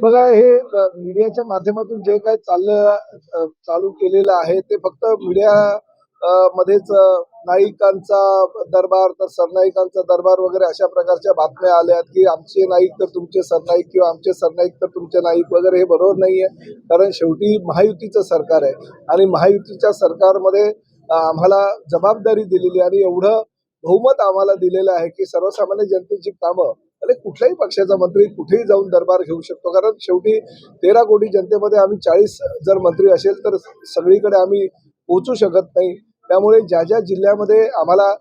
बघा हे मीडियाच्या माध्यमातून जे काय चाललं चालू केलेलं आहे ते फक्त मीडिया मध्येच नाईकांचा नायिकांचा दरबार तर सरनाईकांचा दरबार वगैरे अशा प्रकारच्या बातम्या आल्या की आमचे नाईक तर तुमचे सरनाईक किंवा आमचे सरनाईक तर तुमचे नाईक वगैरे हे बरोबर नाहीये. कारण शेवटी महायुतीचं सरकार आहे आणि महायुतीच्या सरकारमध्ये आम्हाला जबाबदारी दिलेली आणि एवढं बहुमत आम्हाला दिलेलं आहे की सर्वसामान्य जनतेची कामं आणि कुठल्याही पक्षाचा मंत्री कुठेही जाऊन दरबार घेऊ शकतो. कारण शेवटी तेरा कोटी जनतेमध्ये आम्ही चाळीस जर मंत्री असेल तर सगळीकडे आम्ही पोहोचू शकत नाही. त्यामुळे ज्या ज्या जिल्ह्यामध्ये आम्हाला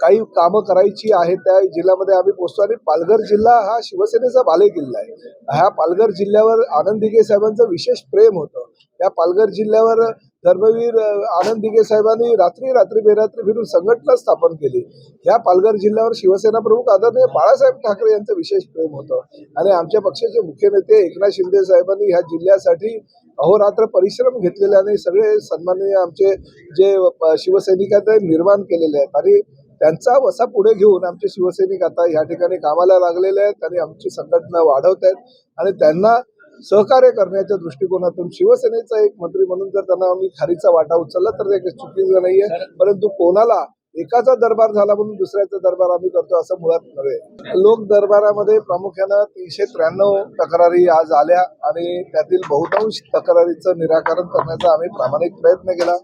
काही कामं करायची आहेत त्या जिल्ह्यामध्ये आम्ही पोहोचतो. आणि पालघर जिल्हा हा शिवसेनेचा बाले किल्ला आहे. ह्या पालघर जिल्ह्यावर आनंद साहेबांचं विशेष प्रेम होतं. त्या पालघर जिल्ह्यावर धर्मवीर आनंद दिघे साहेबांनी रात्री रात्री बेरात्री फिरून संघटना स्थापन केली. ह्या पालघर जिल्ह्यावर शिवसेना प्रमुख आदरणीय बाळासाहेब ठाकरे यांचं विशेष प्रेम होतं. आणि आमच्या पक्षाचे मुख्य नेते एकनाथ शिंदे साहेबांनी ह्या जिल्ह्यासाठी अहोरात्र परिश्रम घेतलेले आणि सगळे सन्माननीय आमचे जे अ, शिवसैनिक आहेत निर्माण केलेले आहेत. आणि त्यांचा वसा पुढे घेऊन आमचे शिवसैनिक आता या ठिकाणी कामाला लागलेले आहेत आणि आमची संघटना वाढवत आहेत. आणि त्यांना सहकार्य करण्याच्या दृष्टिकोनातून शिवसेनेचा एक मंत्री म्हणून जर त्यांना आम्ही खारीचा वाटा उचलला तर ते चुकीचं नाहीये. परंतु कोणाला एकाचा दरबार झाला म्हणून दुसऱ्याचा दरबार आम्ही करतो असं मुळात नव्हे. लोक दरबारामध्ये प्रामुख्यानं तीनशे त्र्याण्णव तक्रारी आज आल्या आणि त्यातील बहुतांश तक्रारीचं निराकरण करण्याचा आम्ही प्रामाणिक प्रयत्न केला.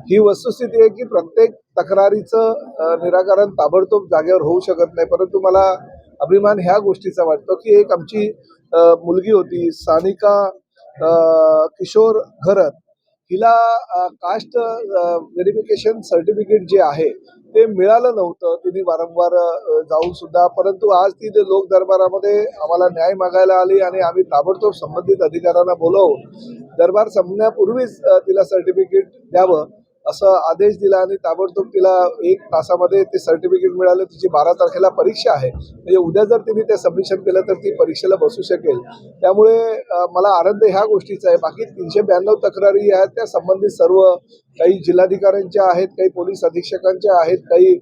ही वस्तुस्थिती आहे की प्रत्येक तक्रारीचं निराकरण ताबडतोब जागेवर होऊ शकत नाही. परंतु मला अभिमान ह्या गोष्टीचा वाटतो की एक आमची मुलगी होती सानिका किशोर घरत. हिला कास्ट व्हेरिफिकेशन सर्टिफिकेट जे आहे ते मिळालं नव्हतं. तिने वारंवार जाऊन सुद्धा परंतु आज ती ते लोक दरबारामध्ये आम्हाला न्याय मागायला आली आणि आम्ही ताबडतोब संबंधित अधिकाऱ्यांना बोलवून दरबार संपण्यापूर्वीच तिला सर्टिफिकेट द्यावं. असं आदेश दिला आणि ताबडतोब तिला एक तासामध्ये ते सर्टिफिकेट मिळालं. तिची बारा तारखेला परीक्षा आहे. म्हणजे उद्या जर तिने ते सबमिशन केलं तर ती परीक्षेला बसू शकेल. त्यामुळे मला आनंद ह्या गोष्टीचा आहे. बाकी तीनशे ब्याण्णव तक्रारी आहेत. त्या संबंधित सर्व काही जिल्हाधिकाऱ्यांच्या आहेत काही पोलीस अधीक्षकांच्या आहेत काही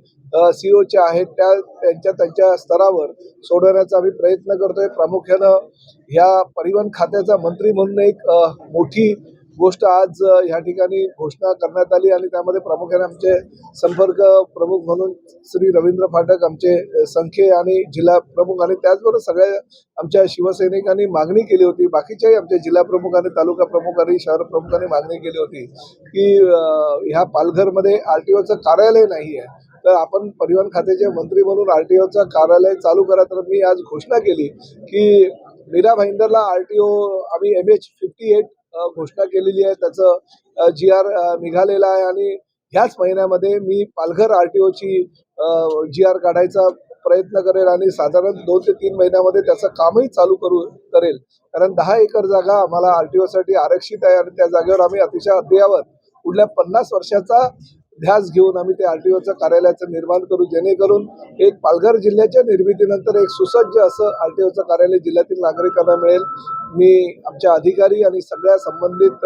सीओच्या आहेत. त्या त्यांच्या त्यांच्या स्तरावर सोडवण्याचा आम्ही प्रयत्न करतोय. प्रामुख्यानं ह्या परिवहन खात्याचा मंत्री म्हणून एक मोठी गोष्ट आज ह्या ठिकाणी घोषणा करण्यात आली आणि त्यामध्ये प्रामुख्याने आमचे संपर्क प्रमुख म्हणून श्री रवींद्र फाटक आमचे संख्ये संखे आणि जिल्हा प्रमुख आणि त्याचबरोबर सगळ्या आमच्या शिवसैनिकांनी मागणी केली होती. बाकीच्याही आमच्या जिल्हा प्रमुख आणि तालुका प्रमुख आणि शहर प्रमुखांनी मागणी केली होती की ह्या पालघरमध्ये आर टी ओचं कार्यालय नाही आहे. तर आपण परिवहन खात्याचे मंत्री म्हणून आर टी ओचं कार्यालय चालू करा तर मी आज घोषणा केली की मीरा भाईंदरला आर टी ओ आम्ही एम एच फिफ्टी एट घोषणा केलेली आहे. त्याचं जी आर निघालेलं आहे आणि ह्याच महिन्यामध्ये मी पालघर आर टी ओची जी आर काढायचा प्रयत्न करेल आणि साधारण दोन ते तीन महिन्यामध्ये त्याचं कामही चालू करू करेल. कारण दहा एकर जागा आम्हाला आर टी ओसाठी आरक्षित आहे आणि त्या जागेवर आम्ही अतिशय अद्ययावत पुढल्या पन्नास वर्षाचा ध्यास घेऊन आम्ही ते आर टी ओचं कार्यालयाचं निर्माण करू. जेणेकरून एक पालघर जिल्ह्याच्या निर्मितीनंतर एक सुसज्ज असं आर टी ओचं कार्यालय जिल्ह्यातील नागरिकांना मिळेल. मी आमच्या अधिकारी आणि सगळ्या संबंधित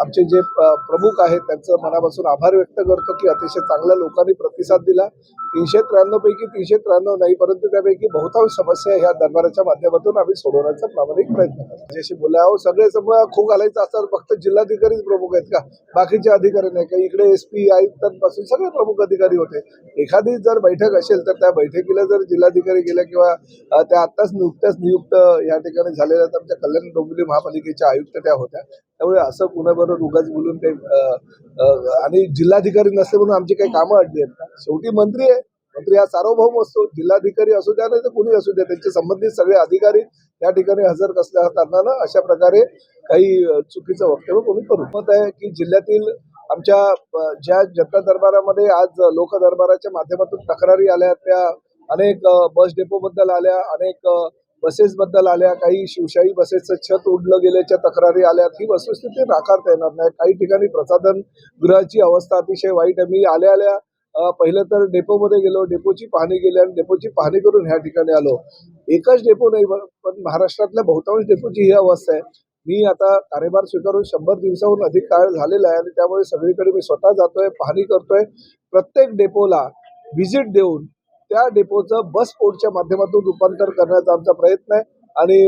आमचे जे प्रमुख आहेत त्यांचं मनापासून आभार व्यक्त करतो की अतिशय चांगल्या लोकांनी प्रतिसाद दिला. तीनशे त्र्याण्णव पैकी तीनशे त्र्याण्णव नाही परंतु त्यापैकी बहुतांश समस्या ह्या दरबाराच्या माध्यमातून आम्ही सोडवण्याचा प्रामाणिक प्रयत्न करतो. त्याच्याशी बोला अहो सगळे समजा खो घालायचं असतात फक्त जिल्हाधिकारीच प्रमुख आहेत का? बाकीचे अधिकारी नाही का? इकडे एस पी आयुक्तांपासून सगळे प्रमुख अधिकारी होते. एखादी जर बैठक असेल तर त्या बैठकीला जर जिल्हाधिकारी गेल्या किंवा त्या आत्ताच नुकत्याच नियुक्त या ठिकाणी झालेल्या आहेत आमच्या कल्याण डोंबिवली महापालिकेच्या आयुक्त त्या होत्या. त्यामुळे असं कुणाबरोबर उगाच बोलून काही आणि जिल्हाधिकारी नसते म्हणून आमची काही कामं अडली आहेत का? शेवटी मंत्री आहे. मंत्री हा सार्वभौम असतो. जिल्हाधिकारी असू द्या नाही तर कुणी असू द्या. त्यांचे संबंधित सगळे अधिकारी या ठिकाणी हजर असल्या कारणानं अशा प्रकारे काही चुकीचं वक्तव्य कोणी करू. मत आहे की जिल्ह्यातील आमच्या ज्या जनता दरबारामध्ये आज लोक दरबाराच्या माध्यमातून तक्रारी आल्या त्या अनेक बस डेपो बद्दल आल्या अनेक बसेसबद्दल बसेस बद्दल आल्या काही शिवशाही बसेसचं छत उडलं गेल्याच्या तक्रारी आल्यात ही वस्तुस्थिती नाकारता येणार नाही. काही ठिकाणी प्रसाधन गृहाची अवस्था अतिशय वाईट आहे. मी आल्या आल्या पहिलं तर डेपोमध्ये गेलो डेपोची पाहणी केली आणि डेपोची पाहणी करून ह्या ठिकाणी आलो. एकच डेपो नाही पण महाराष्ट्रातल्या बहुतांश डेपोची ही अवस्था आहे. मी आता कार्यभार स्वीकारून शंभर दिवसाहून अधिक काळ झालेला आहे आणि त्यामुळे सगळीकडे मी स्वतः जातोय पाहणी करतोय. प्रत्येक डेपोला व्हिजिट देऊन त्या डेपोचं बस पोर्टच्या माध्यमातून रूपांतर करण्याचा आमचा प्रयत्न आहे. आणि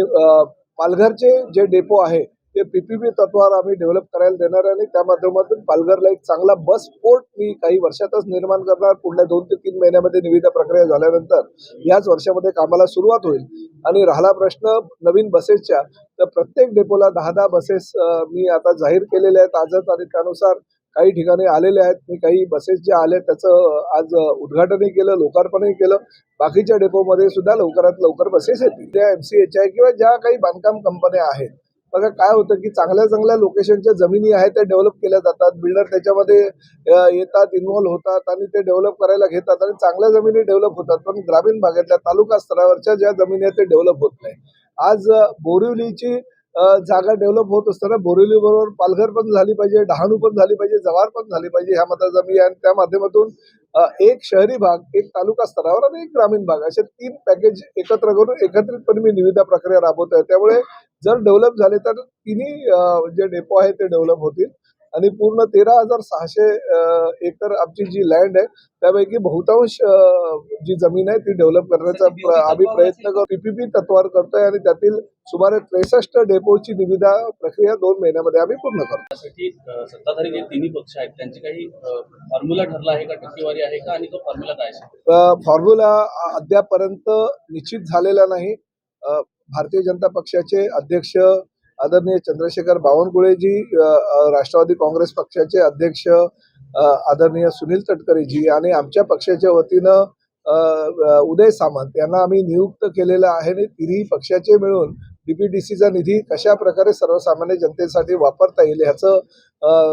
पालघरचे जे डेपो आहे ते पीपीपी तत्वावर आम्ही डेव्हलप करायला देणार आहे. आणि त्या माध्यमातून पालघरला एक चांगला बस पोर्ट मी काही वर्षातच निर्माण करणार. पुढल्या दोन ते तीन महिन्यामध्ये निविदा प्रक्रिया झाल्यानंतर याच वर्षामध्ये कामाला सुरुवात होईल. आणि राहिला प्रश्न नवीन बसेसच्या तर प्रत्येक डेपोला दहा दहा बसेस मी आता जाहीर केलेल्या आहेत आजच. आणि त्यानुसार काही ठिकाणी आलेले आहेत. मी काही बसेस ज्या आल्या त्याचं आज उद्घाटनही केलं लोकार्पणही केलं. बाकीच्या डेपोमध्ये सुद्धा लवकरात लवकर बसेस येतील. त्या एम सी एच आय किंवा ज्या काही बांधकाम कंपन्या आहेत. बघा काय होतं की चांगल्या चांगल्या लोकेशनच्या जमिनी आहेत त्या डेव्हलप केल्या जातात. बिल्डर त्याच्यामध्ये येतात इन्व्हॉल्व होतात आणि ते डेव्हलप करायला घेतात आणि चांगल्या जमिनी डेव्हलप होतात. पण ग्रामीण भागातल्या तालुका स्तरावरच्या ज्या जमिनी आहेत ते डेव्हलप होत नाही. आज बोरिवलीची जागा डेव्हलप होत असताना बोरिवली बरोबर पालघर पण झाली पाहिजे डहाणू पण झाली पाहिजे जव्हार पण झाली पाहिजे ह्या मताचा मी आणि त्या माध्यमातून एक शहरी भाग एक तालुका स्तरावर आणि एक ग्रामीण भाग असे तीन पॅकेज एकत्र करून एकत्रितपणे मी निविदा प्रक्रिया राबवत आहे त्यामुळे जर डेव्हलप झाले तर तिन्ही जे डेपो आहे ते डेव्हलप होतील. आणि पूर्ण तेरा हजार सहाशे एकर आमची जी लँड आहे त्यापैकी बहुतांश जी जमीन आहे ती डेव्हलप करण्याचा आम्ही प्रयत्न करतो पीपीपी तत्वावर करतोय आणि त्यातील सुमारे त्रेसष्ट डेपोची निविदा प्रक्रिया दोन महिन्यामध्ये आम्ही पूर्ण करतो. त्यासाठी सत्ताधारी जे तिन्ही पक्ष आहेत त्यांचे काही फॉर्म्युला ठरला आहे का? टक्केवारी आहे का? आणि तो फॉर्म्युला काय फॉर्म्युला अद्यापर्यंत निश्चित झालेला नाही. भारतीय जनता पक्षाचे अध्यक्ष आदरणीय चंद्रशेखर बावनकुळेजी राष्ट्रवादी काँग्रेस पक्षाचे अध्यक्ष आदरणीय सुनील तटकरेजी आणि आमच्या पक्षाच्या वतीनं उदय सामंत यांना आम्ही नियुक्त केलेलं आहे आणि तिन्ही पक्षाचे मिळून डीपीडीसीचा निधी कशा प्रकारे सर्वसामान्य जनतेसाठी वापरता येईल ह्याचं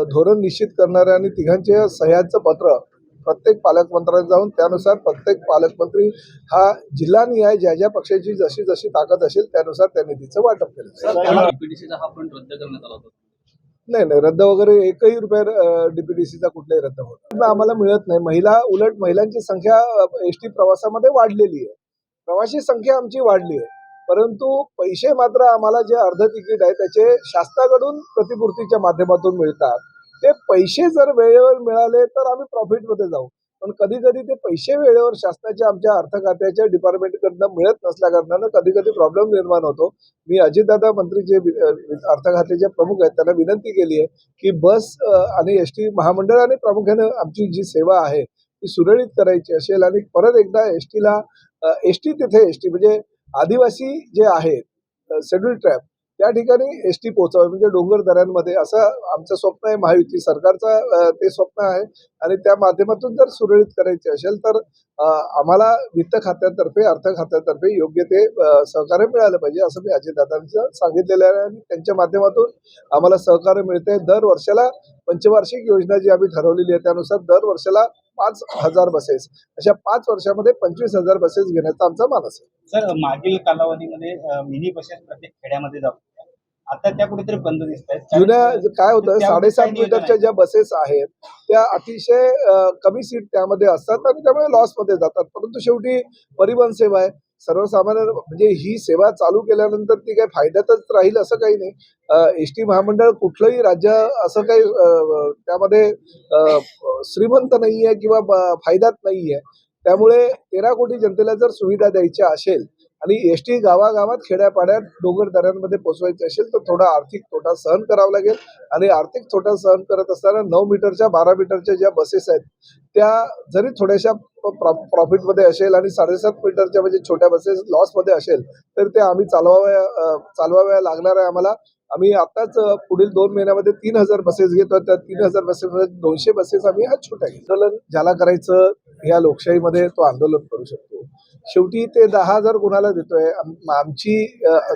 धोरण निश्चित करणाऱ्या आणि तिघांच्या सह्यांचं पत्र प्रत्येक पालकमंत्र्यांना जाऊन त्यानुसार प्रत्येक पालकमंत्री हा जिल्हानिहाय ज्या ज्या पक्षाची जशी जशी ताकद असेल त्यानुसार त्या निधीचं वाटप केलं नाही नाही रद्द वगैरे एकही रुपया डीपीडीसीचा कुठलाही रद्द होत. आम्हाला मिळत नाही. महिला उलट महिलांची संख्या एस टी प्रवासामध्ये वाढलेली आहे. प्रवासी संख्या आमची वाढली आहे. परंतु पैसे मात्र आम्हाला जे अर्ध तिकीट आहे त्याचे शासनाकडून प्रतिपूर्तीच्या माध्यमातून मिळतात. ते पैसे जर वेळेवर मिळाले तर आम्ही प्रॉफिटमध्ये जाऊ. पण कधी कधी ते पैसे वेळेवर शासनाच्या आमच्या अर्थ खात्याच्या डिपार्टमेंटकडनं मिळत नसल्या कारणानं कधी कधी प्रॉब्लेम निर्माण होतो. मी अजितदादा मंत्री जे अर्थ खात्याचे प्रमुख आहेत त्यांना विनंती केली आहे की बस आणि एस टी महामंडळ आणि प्रामुख्याने आमची जी सेवा आहे ती सुरळीत करायची असेल आणि परत एकदा एस टीला एस टी तिथे एस टी म्हणजे आदिवासी जे आहेत शेड्यूल ट्रॅप त्या ठिकाणी एस टी पोहोचावे म्हणजे डोंगर दऱ्यांमध्ये. असं आमचं स्वप्न आहे महायुती. सरकारचं ते स्वप्न आहे. आणि त्या माध्यमातून जर सुरळीत करायचे असेल तर आम्हाला वित्त खात्यातर्फे अर्थ खात्यातर्फे योग्य ते सहकार्य मिळालं पाहिजे असं मी अजितदादांचं सांगितलेलं आहे. आणि त्यांच्या माध्यमातून आम्हाला सहकार्य मिळते दर वर्षाला पंचवार्षिक योजना जी आम्ही ठरवलेली आहे त्यानुसार दर वर्षाला पाच हजार बसेस अशा पाच वर्षामध्ये पंचवीस हजार बसेस घेण्याचा आमचा मानस आहे. सर मागील कालावधीमध्ये मिनी बसेस प्रत्येक खेड्यामध्ये जातो आता त्या कुठेतरी बंद दिसत आहेत. जुन्या काय होतं साडेसात मीटरच्या? ज्या बसेस आहेत त्या अतिशय कमी सीट त्यामध्ये असतात आणि त्यामुळे लॉसमध्ये जातात. परंतु शेवटी परिवहन सेवा आहे. सर्वसामान्य म्हणजे ही सेवा चालू केल्यानंतर ती काही फायद्यातच राहील असं काही नाही. एस टी महामंडळ कुठलंही राज्य असं काही त्यामध्ये श्रीमंत नाही आहे किंवा फायद्यात नाही आहे त्यामुळे तेरा कोटी जनतेला जर सुविधा द्यायच्या असेल आणि एस टी गावागावात खेड्यापाड्यात डोंगर दऱ्यांमध्ये पोचवायचे असेल तर थोडा आर्थिक तोटा सहन करावा लागेल. आणि आर्थिक तोटा सहन करत असताना नऊ मीटरच्या बारा मीटरच्या ज्या बसेस आहेत त्या जरी थोड्याशा प्रॉफिटमध्ये असेल आणि साडेसात मीटरच्या म्हणजे छोट्या बसेस लॉसमध्ये असेल तर त्या आम्ही चालवाव्या चालवाव्या लागणार आहे आम्हाला. आम्ही आताच पुढील दोन महिन्यामध्ये तीन हजार बसेस घेतो त्या तीन हजार बसेसमध्ये दोनशे बसेस आम्ही आज छोट्या आंदोलन ज्याला करायचं या लोकशाहीमध्ये तो आंदोलन करू शकतो. शेवटी ते दहा हजार कुणाला देतोय. आमची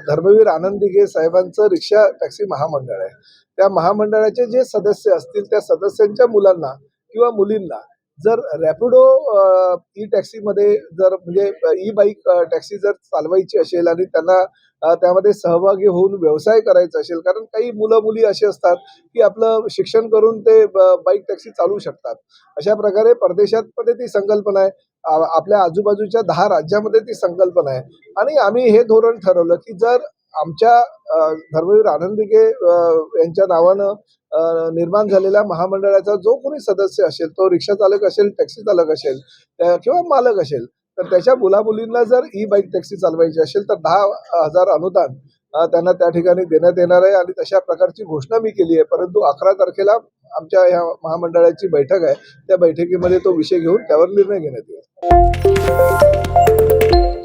धर्मवीर आनंद दिघे साहेबांचं रिक्षा टॅक्सी महामंडळ आहे. त्या महामंडळाचे जे सदस्य असतील त्या सदस्यांच्या मुलांना किंवा मुलींना जर रॅपिडो ई टॅक्सीमध्ये जर म्हणजे ई बाईक टॅक्सी जर चालवायची असेल आणि त्यांना त्यामध्ये सहभागी होऊन व्यवसाय करायचा असेल कारण काही मुलं मुली असे असतात की आपलं शिक्षण करून ते बाईक टॅक्सी चालवू शकतात. अशा प्रकारे परदेशात मध्ये ती संकल्पना आहे. आपल्या आजूबाजूच्या दहा राज्यामध्ये ती संकल्पना आहे. आणि आम्ही हे धोरण ठरवलं की जर आमच्या धर्मवीर आनंदिके यांच्या नावानं निर्माण झालेल्या महामंडळाचा जो कोणी सदस्य असेल तो रिक्षा चालक असेल टॅक्सी चालक असेल किंवा मालक असेल तर त्याच्या मुलामुलींना जर ई बाईक टॅक्सी चालवायची असेल तर दहा हजार अनुदान त्यांना त्या ठिकाणी देण्यात येणार आहे आणि तशा प्रकारची घोषणा मी केली आहे. परंतु अकरा तारखेला आमच्या या महामंडळाची बैठक आहे. त्या बैठकीमध्ये तो विषय घेऊन त्यावर निर्णय घेण्यात येईल.